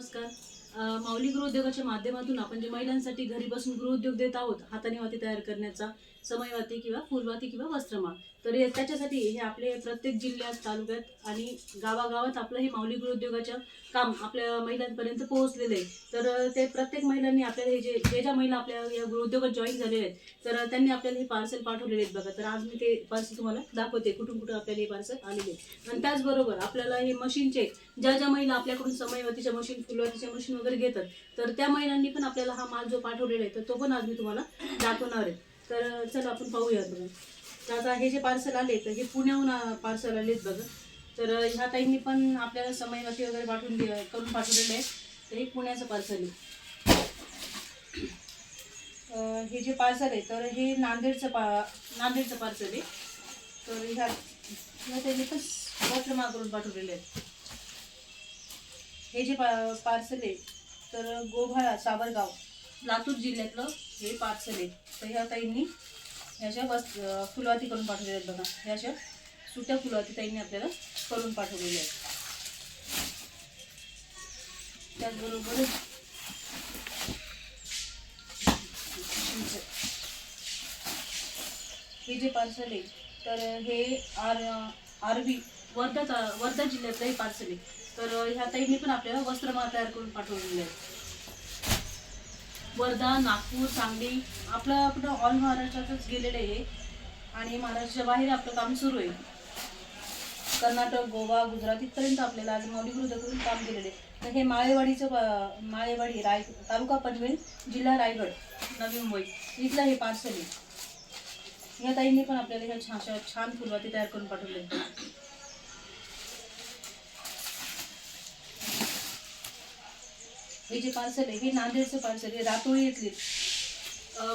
নমস্কার माऊली गृहोद्योगाच्या माध्यमातून आपण जे महिलांसाठी घरी बसून गृहोद्योग देत आहोत हाताने वाती तयार करण्याचा समयवाती किंवा फुलवाती किंवा वस्त्रमाळ. तर हे- त्याच्यासाठी हे आपले प्रत्येक जिल्ह्यात तालुक्यात आणि गावागावात आपलं हे माऊली गृहोद्योगाचं काम आपल्या महिलांपर्यंत पोहोचलेलं आहे. तर ते प्रत्येक महिलांनी आपल्याला हे जे जे ज्या महिला आपल्या या गृहोद्योगात जॉईन झालेल्या आहेत तर त्यांनी आपल्याला हे पार्सल पाठवलेले आहेत बघा. तर आज मी ते पार्सल तुम्हाला दाखवते कुठून कुठून आपल्याला हे पार्सल आलेले आणि त्याचबरोबर आपल्याला हे मशीनचे ज्या ज्या महिला आपल्याकडून समयवतीच्या मशीन फुलवातीच्या मशीन वगैरे घेतात. तर त्या महिलांनी पण आपल्याला हा माल जो पाठवलेला आहे तर तो पण आज मी तुम्हाला दाखवणार आहे. तर चला आपण पाहूया बघा. तर आता हे जे पार्सल आले तर हे पुण्याहून पार्सल आलेत बघा. तर ह्या ताईंनी पण आपल्याला समयवती वगैरे पाठवून करून पाठवलेलं आहे. तर हे पुण्याचं पार्सल आहे. हे जे पार्सल आहे तर हे नांदेडचं पा नांदेडचं पार्सल आहे. तर ह्या ह्या त्यांनी पण वस्त्र करून पाठवलेले आहेत हे जे पा पार्सल आहे तर गोभाळा सावरगाव. लातूर जिल्ह्यातलं हे पार्सल आहे. तर ह्या ताईंनी ह्याच्या बस फुलवाती करून पाठवलेल्या आहेत बघा. ह्या अशा सुट्या फुलवाती ताईंनी आपल्याला करून पाठवलेल्या आहेत. त्याचबरोबर हे जे पार्सल आहे तर हे आर आरबी वर्धा वर्धा जिल्ह्यातलं हे पार्सल आहे. तर ह्या ताईंनी पण आपल्याला वस्त्रमाळ तयार करून पाठवलेले आहे वर्धा नागपूर सांगली आपलं आपलं ऑल महाराष्ट्रातच गेलेलं आहे आणि महाराष्ट्राच्या बाहेर आपलं काम सुरू आहे. कर्नाटक गोवा गुजरात इथपर्यंत आपल्याला आज माऊली करून काम केलेलं आहे. तर हे माळेवाडीचं माळेवाडी राय तालुका पनवेल जिल्हा रायगड नवी मुंबई. इथलं हे पार्सल आहे. या ताईंनी पण आपल्याला ह्या छान छान फुलवाती तयार करून पाठवले हे जे पार्सल आहे हे नांदेडचं पार्सल आहे रातोळी येथील.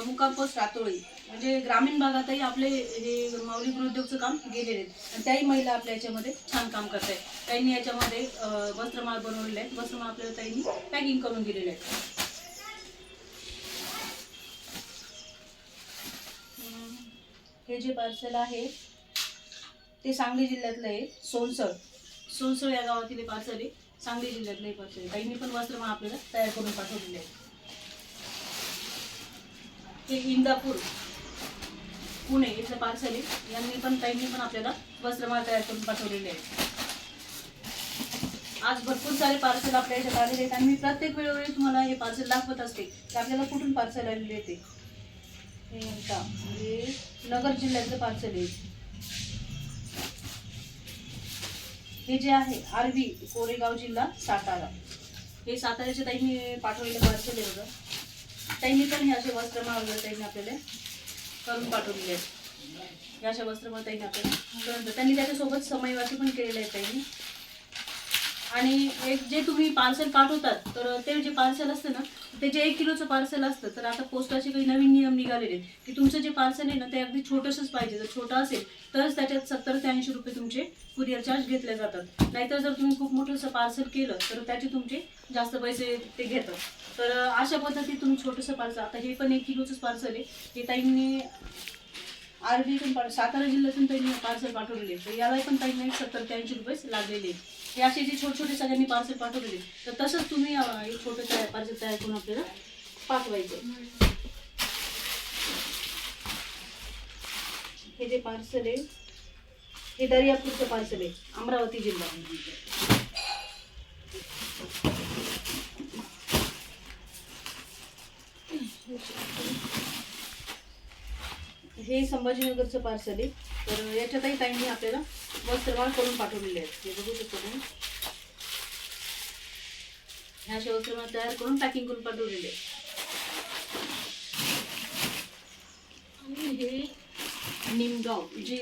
मुक्काम पोस्ट रातोळी. म्हणजे ग्रामीण भागातही आपले हे माऊली गृहोद्योगचं काम गेलेले आहेत आणि त्याही महिला आपल्या याच्यामध्ये छान काम करत आहेत. त्यांनी याच्यामध्ये वस्त्रमाळ बनवलेले आहेत वस्त्रमाळ आपल्याला त्यांनी पॅकिंग करून दिलेले आहेत हे जे पार्सल आहे ते सांगली जिल्ह्यातलं आहे सोनसळ सोनसळ या गावातील पार्सल आहे. सांगली जिल्ह्यातलं हे ताईंनी पण वस्त्रमाळ आपल्याला तयार करून पाठवलेले आहे ते इंदापूर पुणे इथलं पार्सल आहे यांनी पण ताईंनी पण आपल्याला वस्त्रमाळ तयार करून पाठवलेले आहे आज भरपूर सारे पार्सल आपल्या याच्यात आलेले आहेत आणि मी प्रत्येक वेळोवेळी तुम्हाला हे पार्सल दाखवत असते की आपल्याला कुठून पार्सल आलेले ते. हे म्हणजे नगर जिल्ह्यातलं पार्सल आहे. हे जे आहे आरबी कोरेगाव जिल्हा सातारा. हे साताऱ्याच्या ताईंनी पाठवलेलं पार्सल होतं. त्यांनी पण हे असे वस्त्रमाळ मागवलं त्यांनी आपल्याला करून पाठवलेले आहेत. हे अशा वस्त्रमाळ त्यांनी आपल्याला त्यांनी त्याच्यासोबत समयवासी पण केलेले आहेत त्यांनी आणि एक जे तुम्ही पार्सल पाठवतात तर ते जे पार्सल असतं ना ते जे एक किलोचं पार्सल असतं तर आता पोस्टाचे काही नवीन नियम निघालेले आहेत की तुमचं जे पार्सल आहे ना ते अगदी छोटंसंच पाहिजे. जर छोटं असेल तरच त्याच्यात सत्तर ते ऐंशी रुपये तुमचे कुरिअर चार्ज घेतले जातात. नाहीतर जर तुम्ही खूप मोठंसं पार्सल केलं तर त्याचे तुमचे जास्त पैसे ते घेतात. तर अशा पद्धतीत तुम्ही छोटंसं पार्सल आता हे पण एक किलोचंच पार्सल आहे. हे ताईंनी आरबीतून पा- सातारा जिल्ह्यातून त्यांनी पार्सल पाठवलेले तर याला पण काही नाही सत्तर ते ऐंशी रुपये लागलेले हे असे जे छोटे छोटे सगळ्यांनी पार्सल पाठवलेले तर तसंच तुम्ही एक छोटं तयार पार्सल तयार करून आपल्याला पाठवायचं. हे जे पार्सल आहे हे दर्यापूरचं पार्सल आहे अमरावती जिल्हा हे संभाजीनगरचं पार्सल आहे. तर याच्यातही ताईंनी आपल्याला वस्त्रमाळ करून पाठवलेले आहेत. हे बघू शकतो तुम्ही. ह्या अशा वस्त्रमाळ तयार करून पॅकिंग करून पाठवलेले आहेत. आणि हे निमगाव जी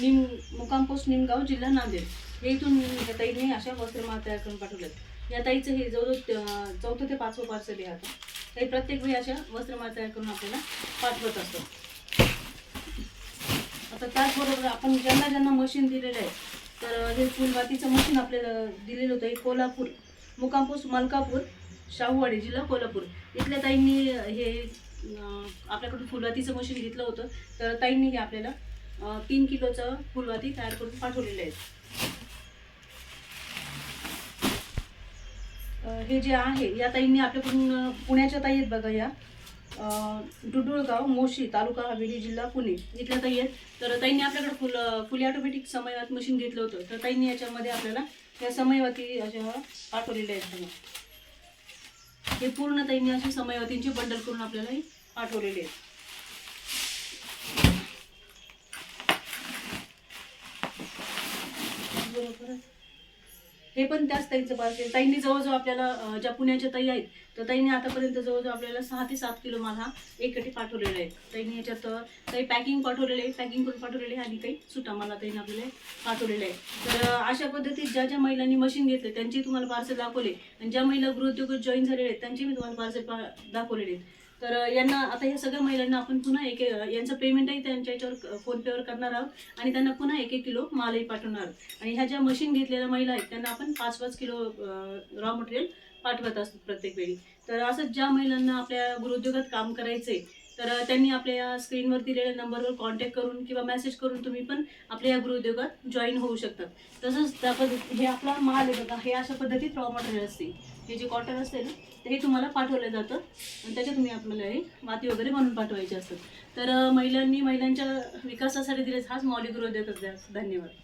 निम मुकाम पोस्ट निमगाव जिल्हा नांदेड. हे इथून या ताईने अशा वस्त्रमाळ तयार करून पाठवल्यात या ताईचं हे जवळजवळ चौथं ते पाचवं पार्सल आहे आता. ताई प्रत्येक वेळी अशा वस्त्रमाळ तयार करून आपल्याला पाठवत असतो आता त्याचबरोबर आपण ज्यांना ज्यांना मशीन दिलेलं आहे तर हे फुलबातीचं मशीन आपल्याला दिलेलं होतं हे कोल्हापूर मुकाम मलकापूर शाहूवाडी जिल्हा कोल्हापूर. इथल्या ताईंनी हे आपल्याकडून फुलवातीचं मशीन घेतलं होतं. तर ताईंनी हे आपल्याला तीन किलोचं फुलवाती तयार करून पाठवलेलं आहे हे जे आहे या ताईंनी आपल्याकडून पुण्याच्या ताई आहेत बघा या. डुडुळगाव मोशी तालुका हवेली जिल्हा पुणे. इथल्या ताई आहेत. तर ताईंनी आपल्याकडे फुल फुली ऑटोमॅटिक समयवात मशीन घेतलं होतं. तर ताईंनी याच्यामध्ये आपल्याला या समयवती अशा पाठवलेल्या आहेत हे पूर्ण ताईंनी असे समयवतींचे बंडल करून आपल्याला हे पाठवलेले आहेत. बरोबर हे पण त्याच ताईंचं पार्सल ताईंनी जवळजवळ आपल्याला ज्या पुण्याच्या ताई आहेत तर ताईंनी आतापर्यंत जवळजवळ आपल्याला सहा ते सात किलो माल हा एकटी पाठवलेला आहे. ताईंनी याच्यात काही पॅकिंग पाठवलेले आहे पॅकिंग करून पाठवलेले आहे आणि काही सुटा मला ताईंनी आपल्याला पाठवलेले आहे. तर अशा पद्धतीत ज्या ज्या महिलांनी मशीन घेतले त्यांचे तुम्हाला पार्सल दाखवले. आणि ज्या महिला गृहोद्योगात जॉईन झालेले आहेत त्यांची मी तुम्हाला पार्सल दाखवलेले आहेत. तर यांना आता ह्या सगळ्या महिलांना आपण पुन्हा एक यांचं पेमेंटही त्यांच्या याच्यावर फोनपेवर करणार आहोत. आणि त्यांना पुन्हा एक एक किलो मालही पाठवणार आहोत. आणि ह्या ज्या मशीन घेतलेल्या महिला आहेत त्यांना आपण पाच पाच किलो रॉ मटेरियल पाठवत असतो प्रत्येक वेळी. तर असं ज्या महिलांना आपल्या गृहउद्योगात काम करायचंय तर त्यांनी आपल्या या स्क्रीनवर दिलेल्या नंबरवर कॉन्टॅक्ट करून किंवा मेसेज करून तुम्ही पण आपल्या या गृहउद्योगात जॉईन होऊ शकतात तसंच त्या पद्धती हे आपला माल आहे बघा हे अशा पद्धतीत रॉ मटेरियल असते. हे जे कॉटन असते ना ते हे तुम्हाला पाठवलं जातं आणि त्याच्यात तुम्ही आपल्याला हे माती वगैरे बनवून पाठवायचे असतात. तर महिलांनी महिलांच्या विकासासाठी दिलेच हाच मौलिक गृहउद्योग धन्यवाद.